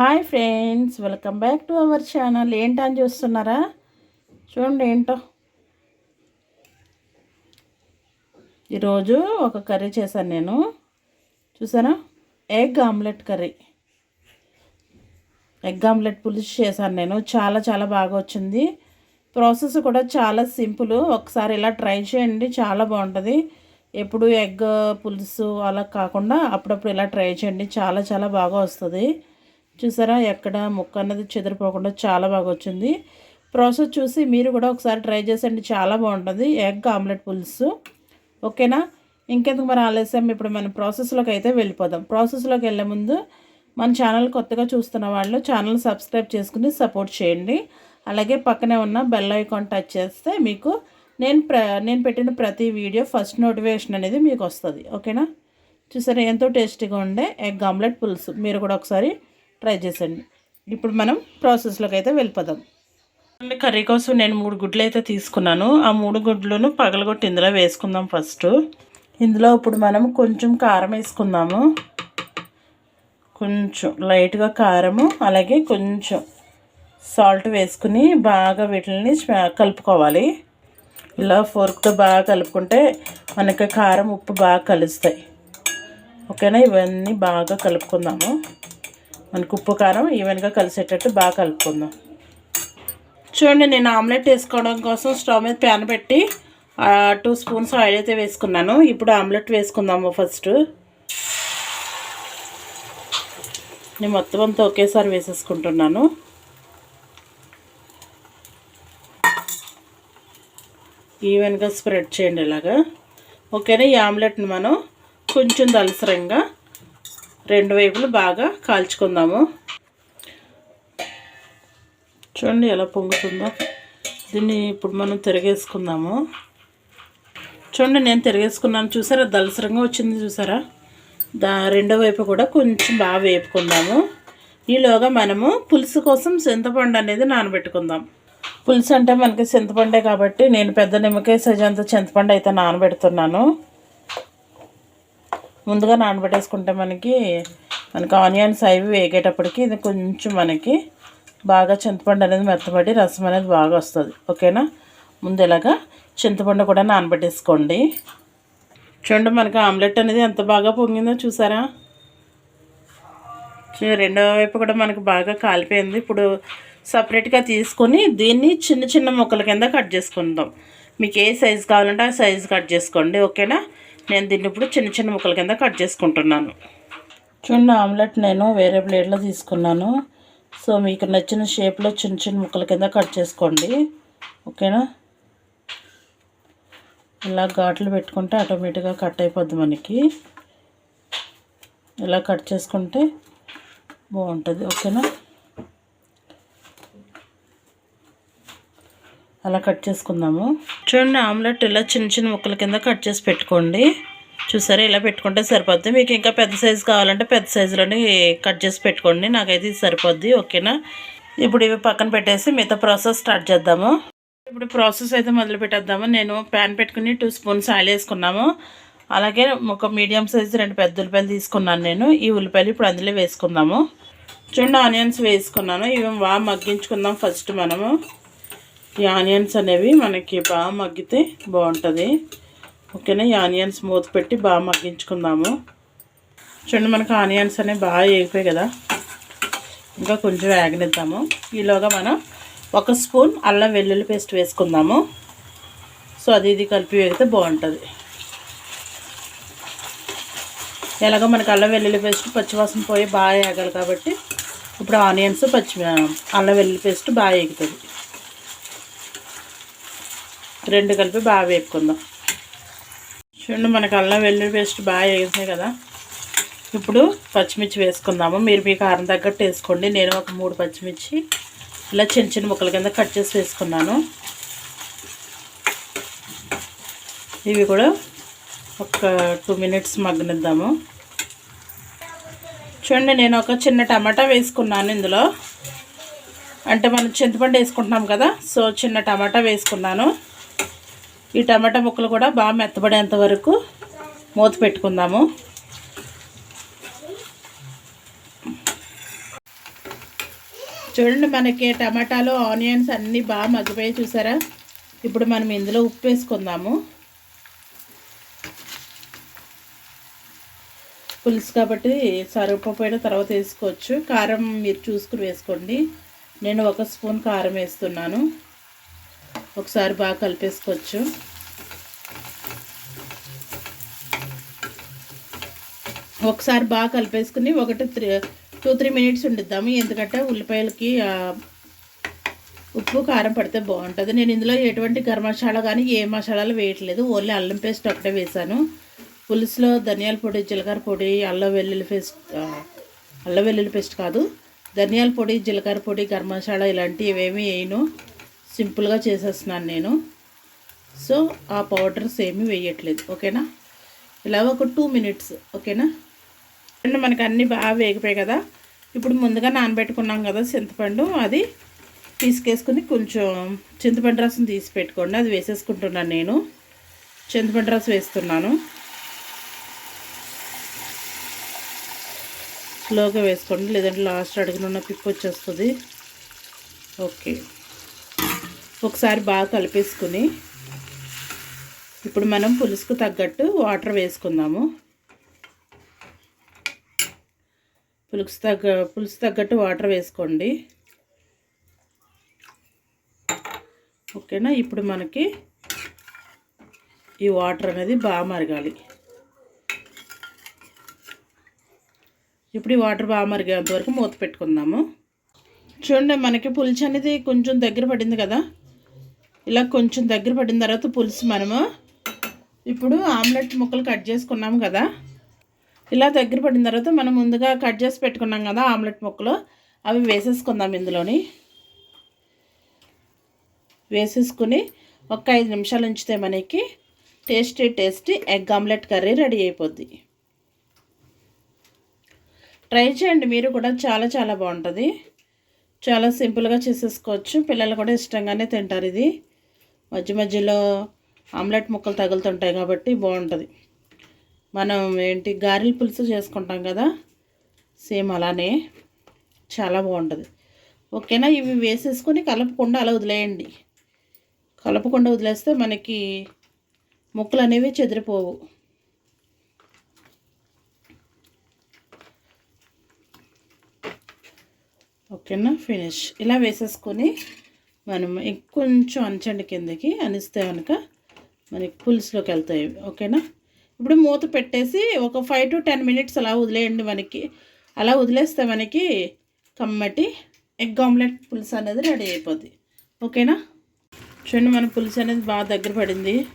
Hi friends welcome back to our channel. ఏంటని చూస్తున్నారా? చూడండి ఏంటో. ఈరోజు ఒక కర్రీ చేశాను నేను. చూసారా? Egg omelette curry. Egg omelette పులుసు చేశాను నేను. చాలా చాలా బాగా వచ్చింది. ప్రాసెస్ కూడా చాలా సింపుల్. ఒకసారి ఇలా ట్రై చేయండి చాలా బాగుంటుంది. ఎప్పుడు ఎగ్ పులుసు అలా కాకుండా అప్పుడప్పుడు ఇలా ట్రై చేయండి చాలా చాలా బాగా వస్తుంది. చూసారా? ఎక్కడ ముక్క అన్నది చెదిరిపోకుండా చాలా బాగా వచ్చింది ప్రాసెస్ చూసి మీరు కూడా ఒకసారి ట్రై చేసండి చాలా బాగుంటుంది. ఎగ్ ఆమ్లెట్ పులుసు. ఓకేనా? ఇంకెందుకు మరి ఆలస్యం? ఇప్పుడు మన ప్రాసెస్లోకి అయితే వెళ్ళిపోదాం. ప్రాసెస్లోకి వెళ్ళే ముందు మన ఛానల్ కొత్తగా చూస్తున్న వాళ్ళు ఛానల్ సబ్స్క్రైబ్ చేసుకుని సపోర్ట్ చేయండి. అలాగే పక్కనే ఉన్న బెల్ ఐకాన్ టచ్ చేస్తే మీకు నేను ప్ర నేను పెట్టిన ప్రతి వీడియో ఫస్ట్ నోటిఫికేషన్ అనేది మీకు వస్తుంది. ఓకేనా? చూసారా? ఎంతో టేస్టీగా ఉండే ఎగ్ ఆమ్లెట్ పులుసు. మీరు కూడా ఒకసారి ట్రై చేసండి. ఇప్పుడు మనం ప్రాసెస్లోకి అయితే వెళ్ళిపోదాం. కర్రీ కోసం నేను మూడు గుడ్లు అయితే తీసుకున్నాను. ఆ మూడు గుడ్లను పగలగొట్టి ఇందులో వేసుకుందాం ఫస్ట్. ఇందులో ఇప్పుడు మనం కొంచెం కారం వేసుకుందాము. కొంచెం లైట్గా కారము అలాగే కొంచెం సాల్ట్ వేసుకుని బాగా వీటిని కలుపుకోవాలి. ఇలా ఫోర్క్తో బాగా కలుపుకుంటే మనకి కారం ఉప్పు బాగా కలుస్తాయి. ఓకేనా? ఇవన్నీ బాగా కలుపుకుందాము. మనకు ఉప్పు కారం ఈవెన్గా కలిసేటట్టు బాగా కలుపుకుందాం. చూడండి నేను ఆమ్లెట్ వేసుకోవడం కోసం స్టవ్ మీద ప్యాన్ పెట్టి టూ స్పూన్స్ ఆయిల్ అయితే వేసుకున్నాను. ఇప్పుడు ఆమ్లెట్ వేసుకుందాము ఫస్ట్ నేను మొత్తం అంతా ఒకేసారి వేసేసుకుంటున్నాను. ఈవెన్గా స్ప్రెడ్ చేయండి ఇలాగా. ఓకేనా? ఈ ఆమ్లెట్ని మనం కొంచెం దలసరంగా రెండు వైపులు బాగా కాల్చుకుందాము. చూడండి ఎలా పొంగుతుందో. దీన్ని ఇప్పుడు మనం తిరగేసుకుందాము. చూడండి నేను తిరగేసుకున్నాను. చూసారా? దలసరంగా వచ్చింది చూసారా? దా రెండో వైపు కూడా కొంచెం బాగా వేపుకుందాము. ఈలోగా మనము పులుసు కోసం చింతపండు అనేది నానబెట్టుకుందాం. పులుసు అంటే మనకి చింతపండే కాబట్టి నేను పెద్ద నిమ్మకాయ సైజ్ చింతపండు అయితే నానబెడుతున్నాను. ముందుగా నానబెట్టేసుకుంటే మనకి మనకి ఆనియన్స్ అవి వేగేటప్పటికి ఇది కొంచెం మనకి బాగా చింతపండు అనేది మెత్తబడి రసం అనేది బాగా వస్తుంది. ఓకేనా? ముందు ఇలాగా చింతపండు కూడా నానబెట్టేసుకోండి. చూడండి మనకి ఆమ్లెట్ అనేది ఎంత బాగా పొంగిందో చూసారా? రెండో వైపు కూడా మనకు బాగా కాలిపోయింది. ఇప్పుడు సపరేట్గా తీసుకొని దీన్ని చిన్న చిన్న ముక్కల కింద కట్ చేసుకుందాం. మీకు ఏ సైజు కావాలంటే ఆ సైజు కట్ చేసుకోండి. ఓకేనా? నేను దీన్ని ఇప్పుడు చిన్న చిన్న ముక్కల కింద కట్ చేసుకుంటున్నాను. చూడండి ఆమ్లెట్ నేను వేరే ప్లేట్లో తీసుకున్నాను. సో మీకు నచ్చిన షేప్లో చిన్న చిన్న ముక్కల కింద కట్ చేసుకోండి. ఓకేనా? ఇలా ఘాట్లు పెట్టుకుంటే ఆటోమేటిక్గా కట్ అయిపోద్ది మనకి. ఇలా కట్ చేసుకుంటే బాగుంటుంది. ఓకేనా? అలా కట్ చేసుకుందాము. చూడండి ఆమ్లెట్ ఇలా చిన్న చిన్న ముక్కల కింద కట్ చేసి పెట్టుకోండి. చూసారా ఇలా పెట్టుకుంటే సరిపోద్ది. మీకు ఇంకా పెద్ద సైజు కావాలంటే పెద్ద సైజులోనే కట్ చేసి పెట్టుకోండి. నాకైతే ఇది సరిపోద్ది ఓకేనా? ఇప్పుడు ఇవి పక్కన పెట్టేసి మిగతా ప్రాసెస్ స్టార్ట్ చేద్దాము. ఇప్పుడు ప్రాసెస్ అయితే మొదలు పెట్టేద్దాము. నేను ప్యాన్ పెట్టుకుని టూ స్పూన్స్ ఆయిల్ వేసుకున్నాము. అలాగే ఒక మీడియం సైజు రెండు పెద్ద ఉల్లిపాయలు తీసుకున్నాను నేను. ఈ ఉల్లిపాయలు ఇప్పుడు అందులో వేసుకుందాము. చూడండి ఆనియన్స్ వేసుకున్నాను. ఇవి బాగా మగ్గించుకుందాం ఫస్ట్ మనము. ఈ ఆనియన్స్ అనేవి మనకి బాగా మగ్గితే బాగుంటుంది. ఓకేనా? ఈ ఆనియన్స్ మూత పెట్టి బాగా మగ్గించుకుందాము. చూడండి మనకు ఆనియన్స్ అనేవి బాగా వేగిపోయాయి కదా. ఇంకా కొంచెం వేగనిద్దాము. ఈలోగా మనం ఒక స్పూన్ అల్లం వెల్లుల్లి పేస్ట్ వేసుకుందాము. సో అది ఇది కలిపి వేగితే బాగుంటుంది. ఎలాగో మనకి అల్లం వెల్లుల్లి పేస్ట్ పచ్చివాసన పోయి బాగా వేగాలి కాబట్టి ఇప్పుడు ఆనియన్స్ పచ్చి అల్లం వెల్లుల్లి పేస్ట్ బాగా వేగుతుంది. రెండు కలిపి బాగా వేపుకుందాం. చూడండి మనకు అల్లం వెల్లుల్లి పేస్ట్ బాగా వేసాయి కదా. ఇప్పుడు పచ్చిమిర్చి వేసుకుందాము. మీరు మీ కారం తగ్గట్టు వేసుకోండి. నేను ఒక మూడు పచ్చిమిర్చి ఇలా చిన్న చిన్న ముక్కల కింద కట్ చేసి వేసుకున్నాను. ఇవి కూడా ఒక టూ మినిట్స్ మగ్గనిద్దాము. చూడండి నేను ఒక చిన్న టమాటా వేసుకున్నాను ఇందులో. అంటే మనం చింతపండు వేసుకుంటున్నాం కదా సో చిన్న టమాటా వేసుకున్నాను. ఈ టమాటా ముక్కలు కూడా బాగా మెత్తబడేంత వరకు మూత పెట్టుకుందాము. చూడండి మనకి టమాటాలు ఆనియన్స్ అన్నీ బాగా మగ్గిపోయి చూసారా? ఇప్పుడు మనం ఇందులో ఉప్పు వేసుకుందాము. పులుసు కాబట్టి సరిపోయిన తర్వాత వేసుకోవచ్చు. కారం మీరు చూసుకుని వేసుకోండి. నేను ఒక స్పూన్ కారం వేస్తున్నాను. ఒకసారి బాగా కలిపేసుకోవచ్చు. ఒకసారి బాగా కలిపేసుకుని ఒకటి త్రీ టూ త్రీ మినిట్స్ ఉండిద్దాము. ఎందుకంటే ఉల్లిపాయలకి ఉప్పు కారం పడితే బాగుంటుంది. నేను ఇందులో ఎటువంటి గరం మసాలా కానీ ఏ మసాలాలు వేయట్లేదు. ఓన్లీ అల్లం పేస్ట్ ఒకటే వేసాను. పులుసులో ధనియాల పొడి జీలకర్ర పొడి అల్లం వెల్లుల్లి పేస్ట్ అల్లం వెల్లుల్లి పేస్ట్ కాదు. ధనియాల పొడి జీలకర్ర పొడి గరం మసాలా ఇలాంటివి ఏమీ వేయను. సింపుల్గా చేసేస్తున్నాను నేను. సో ఆ పౌడర్స్ ఏమీ వేయట్లేదు ఓకేనా? ఇలా ఒక టూ మినిట్స్ ఓకేనా? అండ్ మనకు అన్నీ బాగా వేగిపోయాయి కదా. ఇప్పుడు ముందుగా నానబెట్టుకున్నాం కదా చింతపండు అది తీసుకేసుకుని కొంచెం చింతపండు రసం తీసి పెట్టుకోండి. అది వేసేసుకుంటున్నాను నేను. చింతపండు రసం వేస్తున్నాను. స్లోగా వేసుకోండి లేదంటే లాస్ట్ అడుగునున్న పిప్పు వచ్చేస్తుంది ఓకే. ఒకసారి బాగా కలిపేసుకుని ఇప్పుడు మనం పులుసుకు తగ్గట్టు వాటర్ వేసుకుందాము. పులుసు తగ్గ పులుసు తగ్గట్టు వాటర్ వేసుకోండి. ఓకేనా? ఇప్పుడు మనకి ఈ వాటర్ అనేది బాగా మరగాలి. ఇప్పుడు ఈ వాటర్ బాగా మరిగేంత వరకు మూత పెట్టుకుందాము. చూడండి మనకి పులుసు అనేది కొంచెం దగ్గర పడింది కదా? ఇలా కొంచెం దగ్గర పడిన తర్వాత పులుసు మనము ఇప్పుడు ఆమ్లెట్ ముక్కలు కట్ చేసుకున్నాము కదా. ఇలా దగ్గర పడిన తర్వాత మనం ముందుగా కట్ చేసి పెట్టుకున్నాం కదా ఆమ్లెట్ ముక్కలు. అవి వేసేసుకుందాం ఇందులోని. వేసేసుకుని ఒక ఐదు నిమిషాలు ఉంచితే మనకి tasty tasty egg omelette curry ready అయిపోద్ది. ట్రై చేయండి మీరు కూడా చాలా చాలా బాగుంటుంది. చాలా సింపుల్గా చేసేసుకోవచ్చు. పిల్లలు కూడా ఇష్టంగానే తింటారు ఇది. మధ్య మధ్యలో ఆమ్లెట్ ముక్కలు తగులుతుంటాయి కాబట్టి బాగుంటుంది. మనం ఏంటి గారెల పులుసు చేసుకుంటాం కదా సేమ్ అలానే చాలా బాగుంటుంది. ఓకేనా? ఇవి వేసేసుకొని కలపకుండా అలా వదిలేయండి. కలపకుండా వదిలేస్తే మనకి ముక్కలు అనేవి చెదిరిపోవు. ఓకేనా? ఫినిష్. ఇలా వేసేసుకొని మనం ఇంకొంచెం అంచండి కిందకి అనిస్తే కనుక మనకి పులుసులోకి వెళ్తాయి. ఓకేనా? ఇప్పుడు మూత పెట్టేసి ఒక ఫైవ్ టు టెన్ మినిట్స్ అలా వదిలేయండి మనకి. అలా వదిలేస్తే మనకి కమ్మటి ఎగ్ ఆమ్లెట్ పులుసు అనేది రెడీ అయిపోద్ది. ఓకేనా? చూడండి మన పులుసు అనేది బాగా దగ్గర పడింది.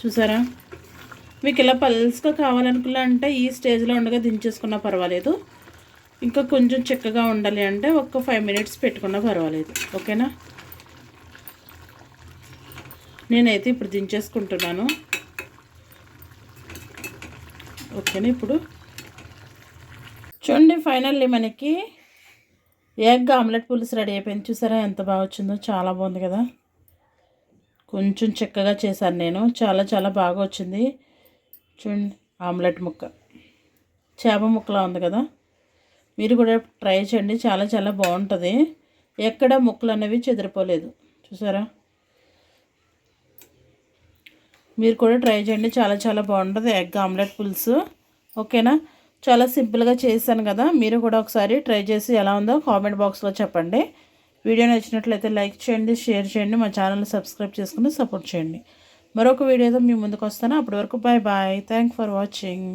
చూసారా? మీకు ఇలా పల్స్గా కావాలనుకున్నా అంటే ఈ స్టేజ్లో ఉండగా దించేసుకున్నా పర్వాలేదు. ఇంకా కొంచెం చిక్కగా ఉండాలి అంటే ఒక ఫైవ్ మినిట్స్ పెట్టుకున్నా పర్వాలేదు. ఓకేనా? నేనైతే ఇప్పుడు దించేసుకుంటున్నాను. ఓకేనా ఇప్పుడు? చూడండి ఫైనల్లీ మనకి ఎగ్ ఆమ్లెట్ పులుసు రెడీ అయిపోయింది. చూసారా ఎంత బాగా వచ్చిందో? చాలా బాగుంది కదా. కొంచెం చిక్కగా చేశాను నేను. చాలా చాలా బాగా వచ్చింది. చూడండి ఆమ్లెట్ ముక్క. చేప ముక్కలా ఉంది కదా. మీరు కూడా ట్రై చేయండి. చాలా చాలా బాగుంటుంది. ఎక్కడ ముక్కలు అనేవి చెదిరిపోలేదు. చూసారా? మీరు కూడా ట్రై చేయండి. చాలా చాలా బాగుంటుంది. ఎగ్ ఆమ్లెట్ పులుసు. ఓకేనా? చాలా సింపుల్గా చేశాను కదా. మీరు కూడా ఒకసారి ట్రై చేసి ఎలా ఉందో కామెంట్ బాక్స్లో చెప్పండి. వీడియో నచ్చినట్లయితే లైక్ చేయండి షేర్ చేయండి మా ఛానల్ని సబ్స్క్రైబ్ చేసుకుని సపోర్ట్ చేయండి. మరొక వీడియోతో మీ ముందుకు వస్తాను. అప్పటి వరకు bye bye thank for watching